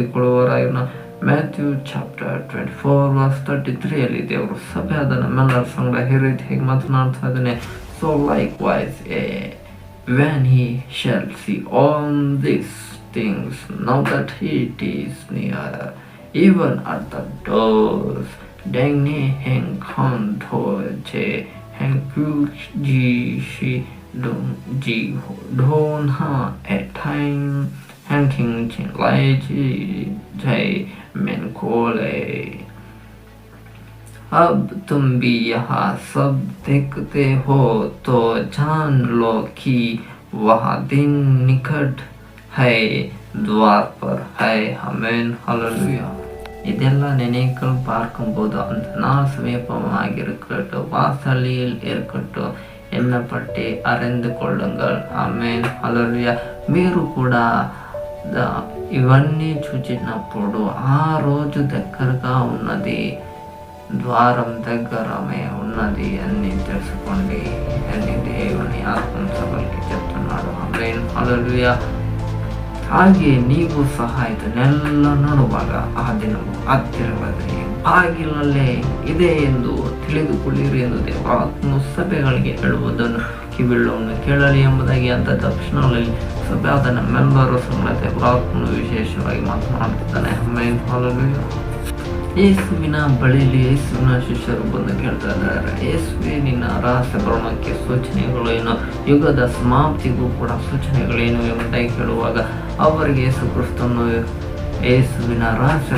ಓದಿಕೊಳ್ಳುವರಾಯೋಣ Matthew chapter twenty four verse thirty ತ್ರೀಯಲ್ಲಿ ದೇವರು ಸಭೆಯಾದ ನಮ್ಮೆಲ್ಲರ ಸಂಗಡ ಈ ರೀತಿ ಹೇಗೆ ಮಾತನಾಡ್ತಾ ಇದ್ದಾನೆ so likewise a when he shall see all these things, know that it is near, even at the doors. Dengni heng kon tho che heng ku ji shi dong ji don ha at 餐廳請嚟自係民國嚟，अब तुम भी यह सब देखते हो तो जान लो कि वह दिन निकट है द्वार पर है हमेन हललुया ಇದೆಲ್ಲ ನೆನೆಕಲ್ ಪಾರ್ಕೊಂಬೋದು ಅಂತಹ ಸಮೀಪವಾಗಿರುಕಟ್ಟು ವಾಸಲಿಯಲ್ಲಿ ಏರ್ಕಟ್ಟು ಎನ್ನಪಟ್ಟಿ ಅರೆಂದುಕೊಳ್ಳುಂಗಲ್ ಆಮೇಲೆ ಹಲಲುಯ మీరు కూడా ఇవన్నీ చూచినప్పుడు ఆ రోజు దగ్గరగా ఉన్నది ద్వారం దగ్గరమే ఉన్నది అని తెలుసుకోండి అని దేవుని ఆత్మ సభలకి చెప్తున్నాడు ఆమెన్ హల్లెలూయా ಹಾಗೆ ನೀವು ಸಹ ಇದನ್ನೆಲ್ಲ ನೋಡುವಾಗ ಆ ದಿನವು ಹತ್ತಿರವಾದರೆ ಬಾಗಿಲಲ್ಲೇ ಇದೆ ಎಂದು ತಿಳಿದುಕೊಳ್ಳಿರಿ ಎಂದು ದೇವಾತ್ಮ ಸಭೆಗಳಿಗೆ ಹೇಳುವುದನ್ನು ಕಿವಿಳ್ಳವನ್ನು ಕೇಳಲಿ ಎಂಬುದಾಗಿ ಅಂತ ತಕ್ಷಣದಲ್ಲಿ ಸಭೆ ಆದ ನಮ್ಮೆಲ್ಲರೂ ಸಂಗಡ ದೇವರಾತ್ಮನು ವಿಶೇಷವಾಗಿ ಮಾತನಾಡುತ್ತಿದ್ದಾನೆ. ಹಲ್ಲೆಲೂಯಾ ಯೇಸುವಿನ ಬಳಿಲಿ ಯೇಸುವಿನ ಶಿಷ್ಯರು ಬಂದು ಕೇಳ್ತಾ ಇದ್ದಾರೆ ಯೇಸುವೆ, ನಿನ್ನ ರಹಸ್ಯ ಸೂಚನೆಗಳು ಏನು? ಯುಗದ ಸಮಾಪ್ತಿಗೂ ಕೂಡ ಸೂಚನೆಗಳೇನು ಎಂಬುದಾಗಿ ಕೇಳುವಾಗ ಅವರಿಗೆ ಯೇಸು ಕ್ರಿಸ್ತನು ಯೇಸುವಿನ ರಹಸ್ಯ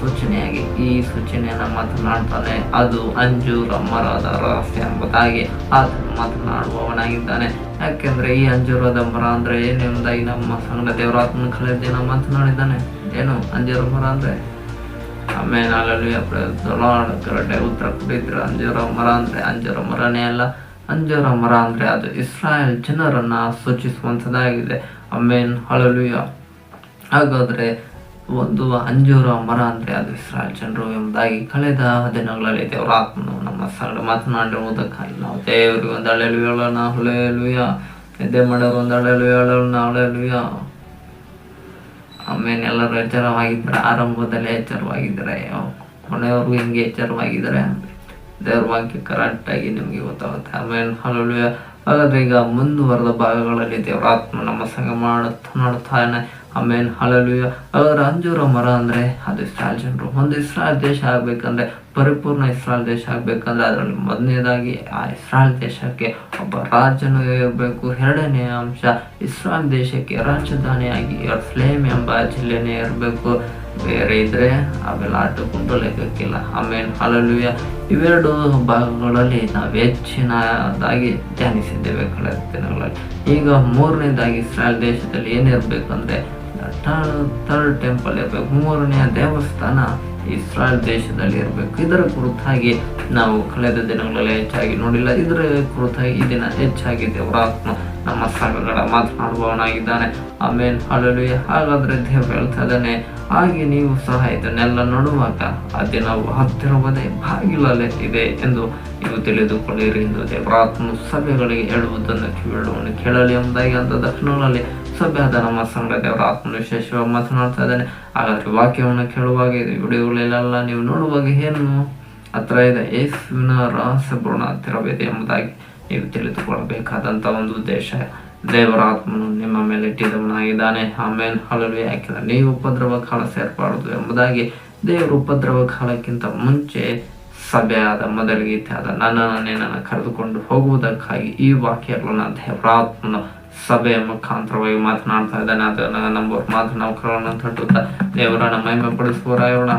ಸೂಚನೆಯಾಗಿ ಈ ಸೂಚನೆಯನ್ನು ಮಾತನಾಡ್ತಾನೆ. ಅದು ಅಂಜೂರ ಮರದ ರಹಸ್ಯ ಎಂಬುದಾಗಿ ಆತನು ಮಾತನಾಡುವವನಾಗಿದ್ದಾನೆ. ಯಾಕೆಂದ್ರೆ ಈ ಅಂಜೂರದ ಮರ ಅಂದ್ರೆ ಏನೆಂಬುದಾಗಿ ನಮ್ಮ ಸಂಘ ದೇವರಾತ್ಮನ ಕಳೆದ ದಿನ ಮಾತನಾಡಿದ್ದಾನೆ. ಏನು ಅಂಜೂರ ಮರ ಅಂದ್ರೆ? ಆಮೇಲೆ ಅಲ್ಲಲ್ಲಿ ಉತ್ತರ ಕೊಟ್ಟಿದ್ರು ಅಂಜೂರ ಮರ ಅಂದ್ರೆ ಅಂಜೂರ ಮರನೇ ಅಲ್ಲ. ಅಂಜೂರ ಮರ ಅಂದ್ರೆ ಅದು ಇಸ್ರಾಯೇಲ್ ಜನರನ್ನ ಸೂಚಿಸುವಂಥದ್ದಾಗಿದೆ ಅಮೇನ್ ಹಳಲುಯ ಹಾಗಾದ್ರೆ ಒಂದು ಅಂಜೂರ ಮರ ಅಂದ್ರೆ ಅದು ಇಸ್ರಾಲ್ ಜನರು ಎಂಬುದಾಗಿ ಕಳೆದ ದಿನಗಳಲ್ಲಿ ದೇವರ ಆತ್ಮನು ನಮ್ಮ ಸರಳ ಮಾತನಾಡಿರುವುದಕ್ಕಾಗಿ ನಾವು ದೇವರಿಗೆ ಒಂದು ಅಳೆಲು ಹೇಳೋಣ ಹೊಳೆಯಲು ನಿದ್ದೆ ಮಾಡೋರು ಒಂದು ಅಳೆಲು ಹೇಳೋಣ ಹೊಳೆಲುಯ ಆಮೇಲೆ ಎಲ್ಲರೂ ಎಚ್ಚರವಾಗಿದ್ದರೆ, ಆರಂಭದಲ್ಲಿ ಎಚ್ಚರವಾಗಿದ್ದರೆ ಕೊನೆಯವರು ಹಿಂಗೆ ಎಚ್ಚರವಾಗಿದ್ದರೆ, ದೇವ್ರ ವಾಕ್ಯ ಕರೆಕ್ಟಾಗಿ ನಿಮಗೆ ಗೊತ್ತಾಗುತ್ತೆ. ಆಮೇಲೆ ಹಲವು ಹಾಗಾದ್ರೆ ಈಗ ಮುಂದುವರೆದ ಭಾಗಗಳಲ್ಲಿ ದೇವರಾತ್ಮ ನಮ್ಮ ಸಂಗ ಮಾಡುತ್ತಾ ನೋಡ್ತಾನೆ ಆಮೇಲೆ ಹಳಲುಯ ಅವರ ಅಂಜೂರ ಮರ ಅಂದ್ರೆ ಅದು ಇಸ್ರಾಯಲ್ ಜನರು. ಒಂದು ಇಸ್ರಾಯಲ್ ದೇಶ ಆಗ್ಬೇಕಂದ್ರೆ ಪರಿಪೂರ್ಣ ಇಸ್ರಾಯಲ್ ದೇಶ ಆಗ್ಬೇಕಂದ್ರೆ ಅದರಲ್ಲಿ ಮೊದಲನೇದಾಗಿ ಆ ಇಸ್ರಾಯಲ್ ದೇಶಕ್ಕೆ ಒಬ್ಬ ರಾಜನು ಇರಬೇಕು. ಎರಡನೇ ಅಂಶ, ಇಸ್ರಾಯಲ್ ದೇಶಕ್ಕೆ ರಾಜಧಾನಿಯಾಗಿ ಫ್ಲೇಮ್ ಎಂಬ ಜಿಲ್ಲೆನೇ ಇರಬೇಕು. ಬೇರೆ ಇದ್ರೆ ಅವೆಲ್ಲ ಆಟಕ್ಕುಂಟು ಲೆಕ್ಕಕ್ಕಿಲ್ಲ ಆಮೇಲೆ ಹಲಲುಯ ಇವೆರಡು ಭಾಗಗಳಲ್ಲಿ ನಾವು ಹೆಚ್ಚಿನದಾಗಿ ಧ್ಯಾನಿಸಿದ್ದೇವೆ ಕಳೆದ ದಿನಗಳಲ್ಲಿ. ಈಗ ಮೂರನೇದಾಗಿ ಇಸ್ರಾಯಲ್ ದೇಶದಲ್ಲಿ ಏನಿರ್ಬೇಕಂದ್ರೆ ಥರ್ಡ್ ಟೆಂಪಲ್ ಇರಬೇಕು ಮೂರನೆಯ ದೇವಸ್ಥಾನ ಇಸ್ರಾಯಲ್ ದೇಶದಲ್ಲಿ ಇರಬೇಕು. ಇದರ ಕುರಿತಾಗಿ ನಾವು ಕಳೆದ ದಿನಗಳಲ್ಲಿ ಹೆಚ್ಚಾಗಿ ನೋಡಿಲ್ಲ. ಇದರ ಕುರಿತಾಗಿ ಈ ದಿನ ಹೆಚ್ಚಾಗಿ ದೇವರಾತ್ಮ ನಮ್ಮ ಸಂಘಗಳ ಮಾತನಾಡುವವನಾಗಿದ್ದಾನೆ ಆಮೇಲೆ ಹಾಡಲು ಹಾಗಾದರೆ ದೇವರು ಹೇಳ್ತಾ ಇದ್ದಾನೆ ಹಾಗೆ ನೀವು ಸಹ ಇದನ್ನೆಲ್ಲ ನೋಡುವಾಗ ಆ ದಿನವು ಹತ್ತಿರವದೇ ಬಾಗಿಲಲ್ಲೇ ಇದೆ ಎಂದು ನೀವು ತಿಳಿದುಕೊಳ್ಳಿರಿ ಎಂದು ದೇವರಾತ್ಮ ಸಭೆಗಳಿಗೆ ಹೇಳುವುದನ್ನು ಕೇಳುವನು ಕೇಳಲಿ ಎಂಬುದಾಗಿ ಅಂತ ದಕ್ಷಿಣಗಳಲ್ಲಿ ಸಭೆಯಾದ ನಮ್ಮ ಸಂಘ ದೇವರ ಆತ್ಮ ವಿಶೇಷವಾಗಿ ಮಾತನಾಡ್ತಾ ಇದ್ದಾನೆ. ಹಾಗಾದ್ರೆ ವಾಕ್ಯವನ್ನು ಕೇಳುವಾಗ ವಿಡಿಯೋಗಳೆಲ್ಲ ನೀವು ನೋಡುವಾಗ ಏನು ಹತ್ರ ಇದೆ? ಯೇಸುವಿನ ರಹಸ್ಯಪೂರ್ಣ ಹತ್ತಿರವಿದೆ ಎಂಬುದಾಗಿ ನೀವು ತಿಳಿದುಕೊಳ್ಳಬೇಕಾದಂತ ಒಂದು ಉದ್ದೇಶ. ದೇವರ ಆತ್ಮನು ನಿಮ್ಮ ಮೇಲೆ ಇಟ್ಟಿದವನಾಗಿದ್ದಾನೆ. ಆಮೇಲೆ ಹಲವು ಯಾಕೆಂದ್ರೆ ನೀವು ಉಪದ್ರವ ಕಾಲ ಸೇರ್ಬಾರದು ಎಂಬುದಾಗಿ ದೇವರು ಉಪದ್ರವ ಕಾಲಕ್ಕಿಂತ ಮುಂಚೆ ಸಭೆಯಾದ ಮೊದಲಿಗೆ ಆದ ನನ್ನನ್ನೇ ನನ್ನ ಕರೆದುಕೊಂಡು ಹೋಗುವುದಕ್ಕಾಗಿ ಈ ವಾಕ್ಯಗಳನ್ನು ದೇವರಾತ್ಮನ ಸಭೆಯ ಮುಖಾಂತರವಾಗಿ ಮಾತನಾಡ್ತಾ ಇದ್ದಾನೆ ಅದನ್ನ ನಂಬರ್ ಮಾತು ನಾವು ಕರೋಣ ತಟ್ಟುತ್ತಾ ದೇವರನ್ನ ಮಹಿಮೆ ಪಡಿಸುವರಾಯೋಣ